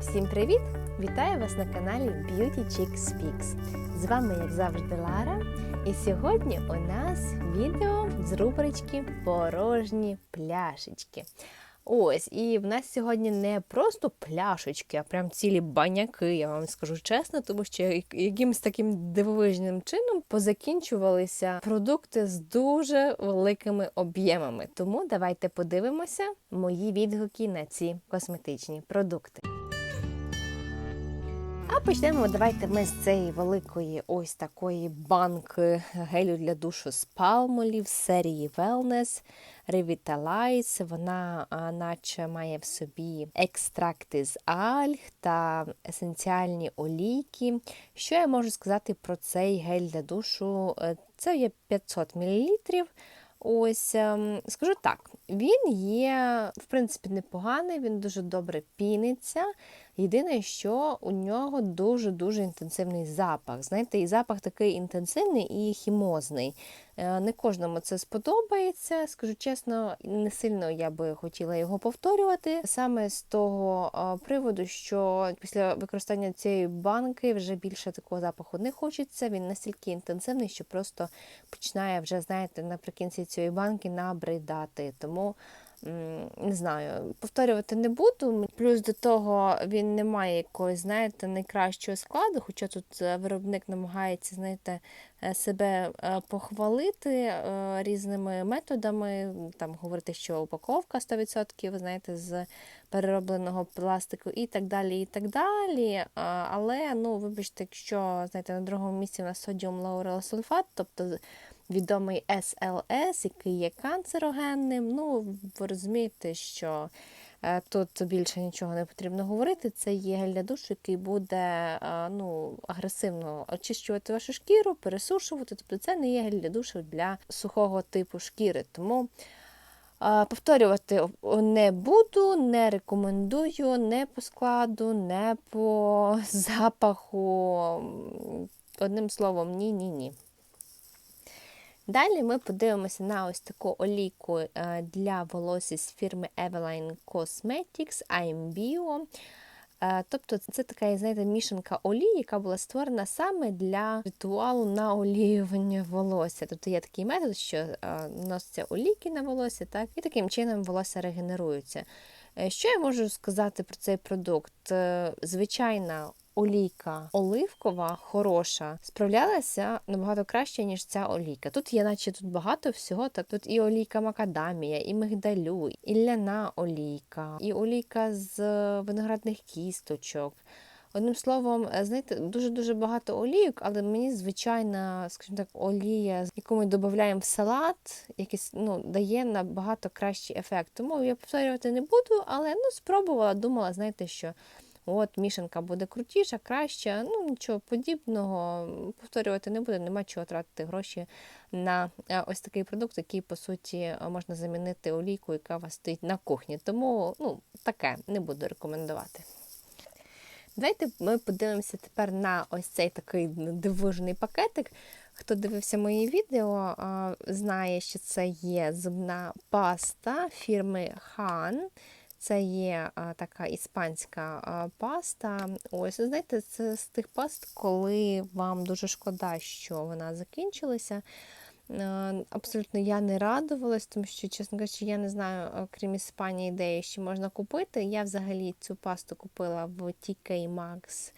Всім привіт! Вітаю вас на каналі Beauty Chick Speaks. З вами, як завжди, Лара. І сьогодні у нас відео з рубрички Порожні пляшечки. Ось, і в нас сьогодні не просто пляшечки, а прям цілі баняки, я вам скажу чесно, тому що як- якимось таким дивовижним чином позакінчувалися продукти з дуже великими об'ємами. Тому давайте подивимося мої відгуки на ці косметичні продукти. А почнемо давайте ми з цієї великої ось такої банки гелю для душу з палмолів серії Wellness Revitalize. Вона наче має в собі екстракти з альг та есенціальні олійки. Що я можу сказати про цей гель для душу? Е, Це є 500 мл. Ось ем, скажу так, він є в принципі непоганий, він дуже добре піниться. Єдине, що у нього дуже-дуже інтенсивний запах. Знаєте, і запах такий інтенсивний і хімозний. Е, Не кожному це сподобається. Скажу чесно, не сильно я би хотіла його повторювати. Саме з того е, приводу, що після використання цієї банки вже більше такого запаху не хочеться. Він настільки інтенсивний, що просто починає вже, знаєте, наприкінці цієї банки набридати. Тому не знаю, повторювати не буду. Плюс до того він не має якогось, знаєте, найкращого складу, хоча тут е, виробник намагається, знаєте, е, себе е, похвалити різними методами. Там говорити, що упаковка 100%, знаєте, з переробленого пластику і так далі. і так далі. Але, ну, вибачте, якщо знаєте, на другому місці у нас содіум лаурилсульфат, тобто відомий SLS, який є канцерогенним. Ну, ви розумієте, що е, тут більше нічого не потрібно говорити. Це є гель для душу, який буде е, ну, агресивно очищувати вашу шкіру, пересушувати. Тобто це не є гель для душу для сухого типу шкіри. Тому е, повторювати не буду, не рекомендую не по складу, не по запаху. Одним словом, ні-ні-ні. Далі ми подивимося на ось таку олійку е, для волосся з фірми Eveline Cosmetics I'm Bio. Е, Тобто це така, знаєте, мішанка олій, яка була створена саме для ритуалу наоліювання волосся. Тобто є такий метод, що е, носяться олійки на волосся, так, і таким чином волосся регенерується. Що я можу сказати про цей продукт? Звичайна олійка оливкова, хороша, справлялася набагато краще, ніж ця олійка. Тут є, наче тут багато всього. Так тут і олійка макадамія, і мигдалю, і ляна олійка, і олійка з виноградних кісточок. Одним словом, знаєте, дуже-дуже багато олійок, але мені звичайна, скажімо так, олія, яку ми додаємо в салат, якийсь, ну, дає набагато кращий ефект. Тому я повторювати не буду, але ну, спробувала, думала, знаєте, що от мішанка буде крутіша, краща. Ну, нічого подібного, повторювати не буду, нема чого тратити гроші на е, ось такий продукт, який, по суті, можна замінити олійку, яка у вас стоїть на кухні. Тому ну, таке не буду рекомендувати. Давайте ми подивимося тепер на ось цей такий дивижний пакетик. Хто дивився мої відео, знає, що це є зубна паста фірми Han. Це є така іспанська паста. Ось, знаєте, це з тих паст, коли вам дуже шкода, що вона закінчилася. Е, Абсолютно я не радувалась, тому що, чесно кажучи, я не знаю, е, крім Іспанії, де її ще можна купити. Я взагалі цю пасту купила в TK Maxx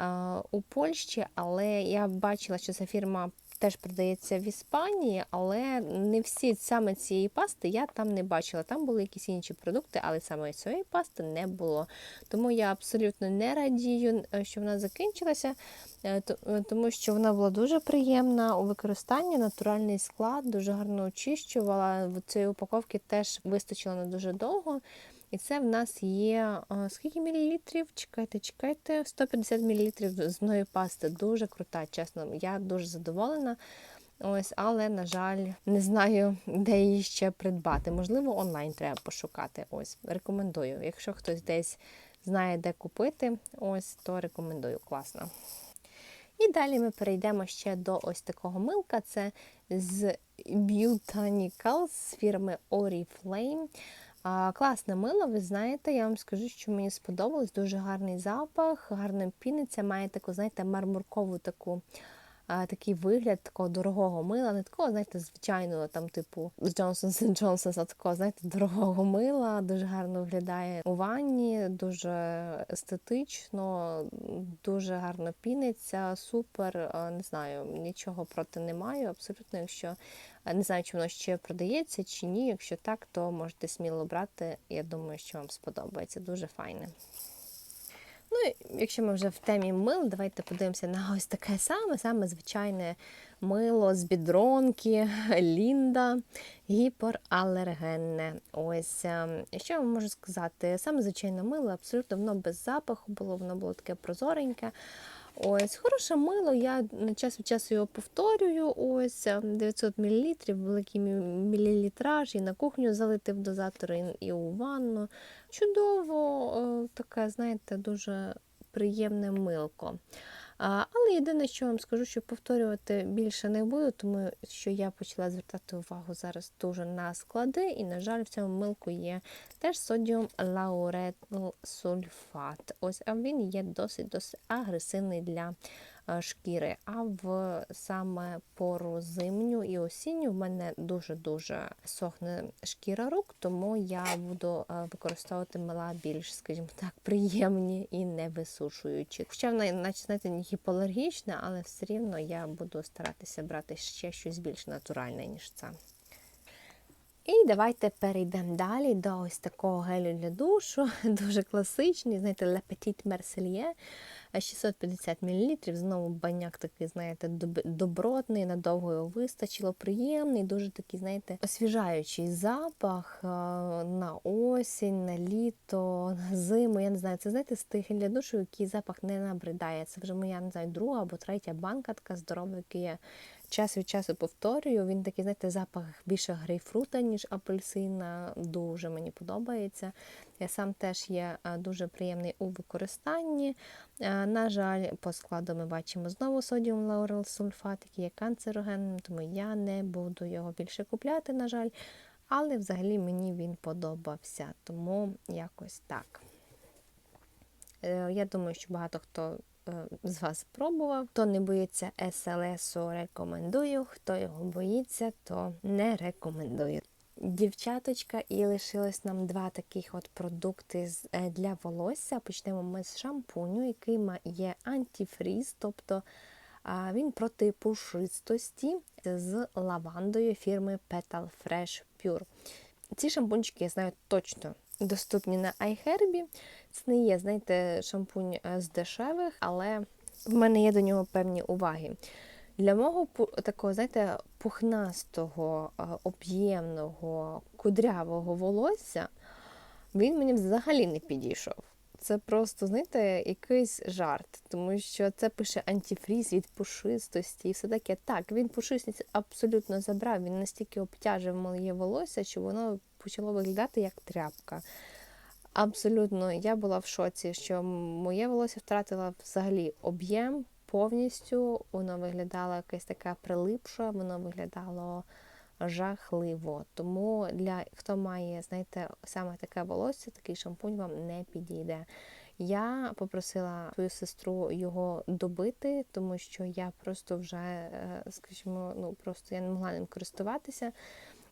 е, у Польщі, але я бачила, що ця фірма теж продається в Іспанії, але не всі саме цієї пасти я там не бачила. Там були якісь інші продукти, але саме цієї пасти не було. Тому я абсолютно не радію, е, що вона закінчилася. Е, е, тому що вона була дуже приємна у використанні, натуральний склад, дуже гарно очищувала. В цієї упаковки теж вистачило на дуже довго. І це в нас є скільки мілілітрів? Чекайте, чекайте, 150 мілілітрів зубної пасти. Дуже крута, чесно. Я дуже задоволена. Ось, але, на жаль, не знаю, де її ще придбати. Можливо, онлайн треба пошукати. Ось, рекомендую. Якщо хтось десь знає, де купити, ось, то рекомендую. Класно. І далі ми перейдемо ще до ось такого милка. Це з Botanicals з фірми Oriflame. А, класне мило, ви знаєте, я вам скажу, що мені сподобалось. Дуже гарний запах, гарно піниться, має таку, знаєте, мармуркову таку. Такий вигляд такого дорогого мила, не такого, знаєте, звичайного, там, типу, Johnson Johnson, а такого, знаєте, дорогого мила, дуже гарно виглядає у ванні, дуже естетично, дуже гарно піниться, супер. Не знаю, нічого проти не маю. Абсолютно, якщо не знаю, чи воно ще продається чи ні. Якщо так, то можете сміло брати. Я думаю, що вам сподобається. Дуже файне. Ну, якщо ми вже в темі мил, давайте подивимося на ось таке саме, саме звичайне мило з бідронки, Лінда, гіпералергенне. Ось, ем, що я вам можу сказати? Саме звичайне мило, абсолютно воно без запаху було, воно було таке прозореньке. Ось, хороше мило, я час від часу його повторюю. Ось ем, 900 мл, великий мілілітраж, і на кухню залити в дозатор, і- і у ванну. Чудово, е, таке, знаєте, дуже приємне милко. Але єдине, що вам скажу, що повторювати більше не буду, тому що я почала звертати увагу зараз дуже на склади, і, на жаль, в цьому милку є теж содіум лауретсульфат. Ось, а він є досить досить агресивний для шкіри. А в саме пору зимню і осінню в мене дуже-дуже сохне шкіра рук, тому я буду е, використовувати мила більш, скажімо так, приємні і не висушуючі. Хоча вона, наче знаєте, не гіпоалергічна, але все рівно я буду старатися брати ще щось більш натуральне, ніж це. І давайте перейдемо далі до ось такого гелю для душу, дуже класичний, знаєте, Le Petit Mercelier, 650 мл. Знову баняк такий, знаєте, доб- добротний, надовго його вистачило, приємний, дуже такий, знаєте, освіжаючий запах е, на осінь, на літо, на зиму. Я не знаю, це знаєте, з тих для душу, який запах не набридає. Це вже моя не знаю, друга або третя банка така здорова, яку я час від часу повторюю. Він такий, знаєте, запах більше грейпфрута, ніж апельсина. Дуже мені подобається. Я сам теж є е, дуже приємний у використанні. Е, На жаль, по складу ми бачимо знову содіум лаурел сульфат, який є канцерогенним, тому я не буду його більше купляти, на жаль. Але взагалі мені він подобався, тому якось так. Е, Я думаю, що багато хто з вас пробував. Хто не боїться СЛСу, рекомендую. Хто його боїться, то не рекомендую. Дівчаточка, і лишилось нам два таких от продукти е, для волосся. Почнемо ми з шампуню, який є антифріз, тобто він проти пушистості з лавандою фірми Petal Fresh Pure. Ці шампунчики, я знаю, точно доступні на iHerb. Це не є, знаєте, шампунь е, з дешевих, але в мене є до нього певні уваги. Для мого такого, знаєте, пухнастого, е, об'ємного, кудрявого волосся він мені взагалі не підійшов. Це просто, знаєте, якийсь жарт, тому що це пише антифріз від пушистості і все таке. Так, він пушистість абсолютно забрав, він настільки обтяжив моє волосся, що воно почало виглядати як тряпка. Абсолютно, я була в шоці, що моє волосся втратило взагалі об'єм повністю. Воно виглядало якесь таке прилипше, воно виглядало жахливо. Тому для хто має, знаєте, саме таке волосся, такий шампунь вам не підійде. Я попросила свою сестру його добити, тому що я просто вже, е, скажімо, ну просто я не могла ним користуватися.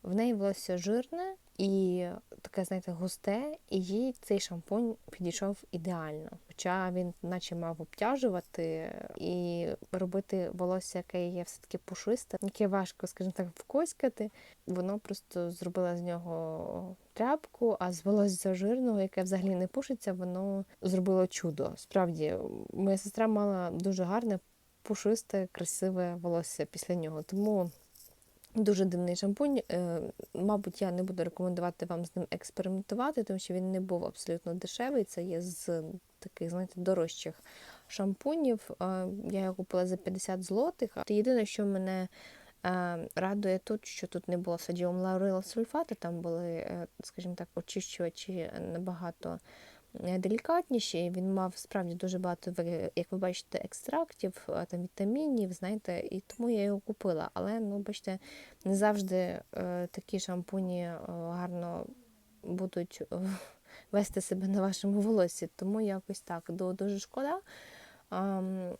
В неї волосся жирне і таке, знаєте, густе, і їй цей шампунь підійшов ідеально. Хоча він наче мав обтяжувати і робити волосся, яке є все-таки пушисте, яке важко, скажімо так, вкоськати. Воно просто зробило з нього тряпку, а з волосся жирного, яке взагалі не пушиться, воно зробило чудо. Справді, моя сестра мала дуже гарне, пушисте, красиве волосся після нього. Тому Дуже дивний шампунь. Е, Мабуть, я не буду рекомендувати вам з ним експериментувати, тому що він не був абсолютно дешевий. Це є з таких, знаєте, дорожчих шампунів. Е, Я його купила за 50 злотих. Єдине, що мене е, радує тут, що тут не було содіум лаурил сульфату, там були, скажімо так, очищувачі набагато делікатніші. Він мав справді дуже багато, як ви бачите, екстрактів, е, там вітамінів, знаєте, і тому я його купила. Але ну, бачите, не завжди е, такі шампуні е, гарно будуть е, вести себе на вашому волосі. Тому якось так дуже шкода.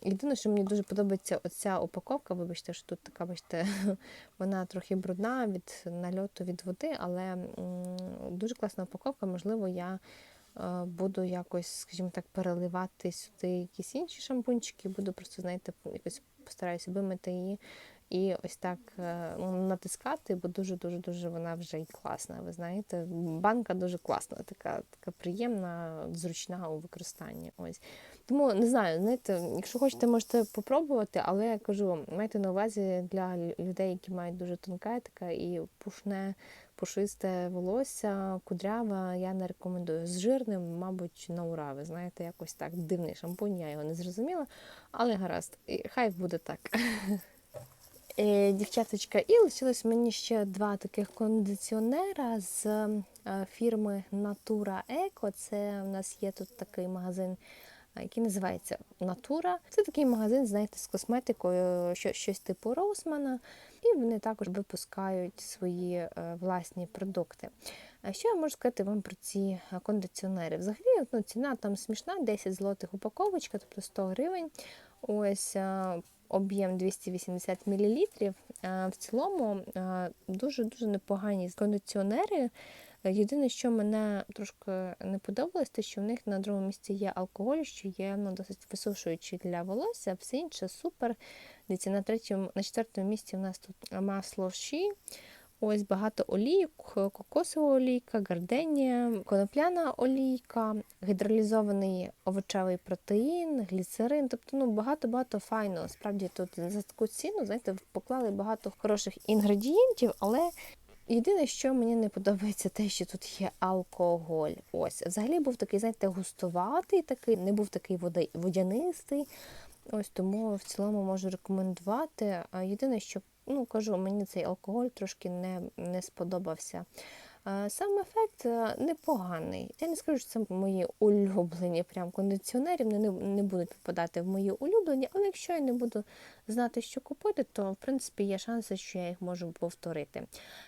Єдине, що мені дуже подобається оця упаковка, вибачте, що тут така, бачите, вона трохи брудна від нальоту від води, але дуже класна упаковка. Можливо, я е, буду якось, скажімо так, переливати сюди якісь інші шампунчики, буду просто, знаєте, якось постараюся вимити її і ось так е, ну, натискати, бо дуже-дуже дуже вона вже і класна. Ви знаєте, банка дуже класна, така, така приємна, зручна у використанні. Ось. Тому не знаю, знаєте, якщо хочете, можете попробувати, але я кажу, майте на увазі для людей, які мають дуже тонке таке і пушне, пушисте волосся, кудряве, я не рекомендую. З жирним, мабуть, на ура. Ви знаєте, якось так дивний шампунь, я його не зрозуміла, але гаразд, І хай буде так. Е, Дівчаточка, і лишилось мені ще два таких кондиціонера з е, фірми Natura Eco. Це у нас є тут такий магазин, який називається Natura. Це такий магазин, знаєте, з косметикою, що, щось типу Роусмана. І вони також випускають свої е, власні продукти. Що я можу сказати вам про ці е, кондиціонери? Взагалі ну, ціна там смішна, 10 злотих упаковочка, тобто 100 гривень. Ось е, об'єм 280 мл. В цілому дуже-дуже непогані кондиціонери. Єдине, що мене трошки не подобалось, те, що в них на другому місці є алкоголь, що є ну, досить висушуючий для волосся, все інше супер. Дивіться, на третьому, на четвертому місці у нас тут масло ші. Ось багато олійок, кокосова олійка, гарденія, конопляна олійка, гідролізований овочевий протеїн, гліцерин. Тобто ну, багато-багато файного. Справді тут за таку ціну, знаєте, поклали багато хороших інгредієнтів, але єдине, що мені не подобається, те, що тут є алкоголь. Ось, взагалі був такий, знаєте, густуватий, такий, не був такий водянистий. Ось тому в цілому можу рекомендувати. Єдине, що ну кажу, мені цей алкоголь трошки не, не сподобався. Сам ефект е, непоганий. Я не скажу, що це мої улюблені прям кондиціонери, вони не, будуть попадати в мої улюблені, але якщо я не буду знати, що купити, то в принципі є шанси, що я їх можу повторити.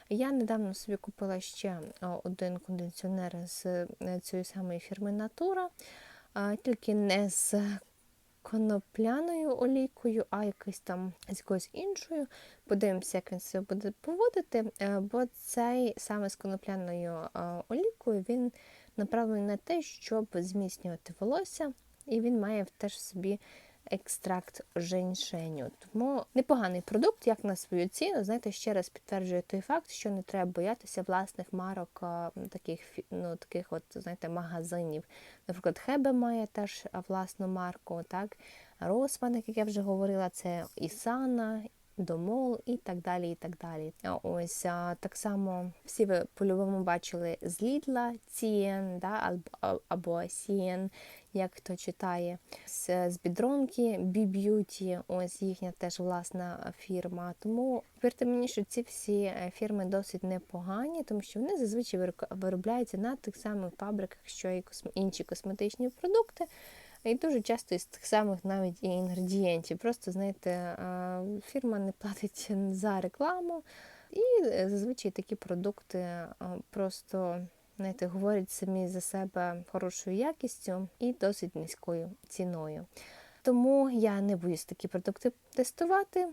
Я недавно собі купила ще один кондиціонер з е, цієї самої фірми Natura, тільки не з конопляною олійкою, а якийсь там з якоюсь іншою. Подивимося, як він себе буде поводити. Е, Бо цей саме з конопляною е, олійкою він направлений на те, щоб зміцнювати волосся, і він має теж в собі екстракт женьшеню. Тому непоганий продукт, як на свою ціну. Знаєте, ще раз підтверджує той факт, що не треба боятися власних марок таких ну, таких от, знаєте, магазинів. Наприклад, Хебе має теж власну марку, так? Росман, як я вже говорила, це Ісана, Домол і так далі. і так далі. Ось а, так само всі ви по-любому бачили з Лідла Цієн, да, або Сієн, як хто читає. З, з бідронки B-Beauty, ось їхня теж власна фірма. Тому повірте мені, що ці всі е, фірми досить непогані, тому що вони зазвичай виробляються на тих самих фабриках, що і інші косметичні продукти. І дуже часто із тих самих навіть і інгредієнтів. Просто, знаєте, фірма не платить за рекламу, і е, зазвичай такі продукти просто знаєте, говорять самі за себе хорошою якістю і досить низькою ціною. Тому я не боюсь такі продукти тестувати.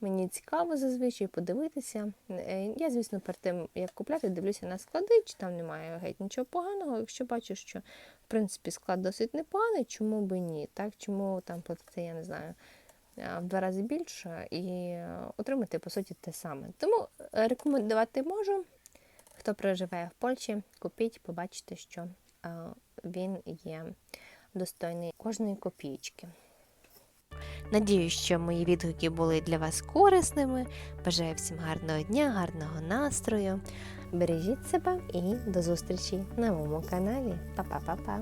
Мені цікаво зазвичай подивитися. Е, Я, звісно, перед тим, як купляти, дивлюся на склади, чи там немає геть нічого поганого. Якщо бачу, що в принципі склад досить непоганий, чому би ні? Так, чому там платити, я не знаю, е, в два рази більше і е, отримати по суті те саме. Тому рекомендувати можу. Хто проживає в Польщі, купіть, побачите, що е, він є достойний кожної копійки. Надіюсь, що мої відгуки були для вас корисними. Бажаю всім гарного дня, гарного настрою. Бережіть себе і до зустрічі на моєму каналі. Па-па-па-па!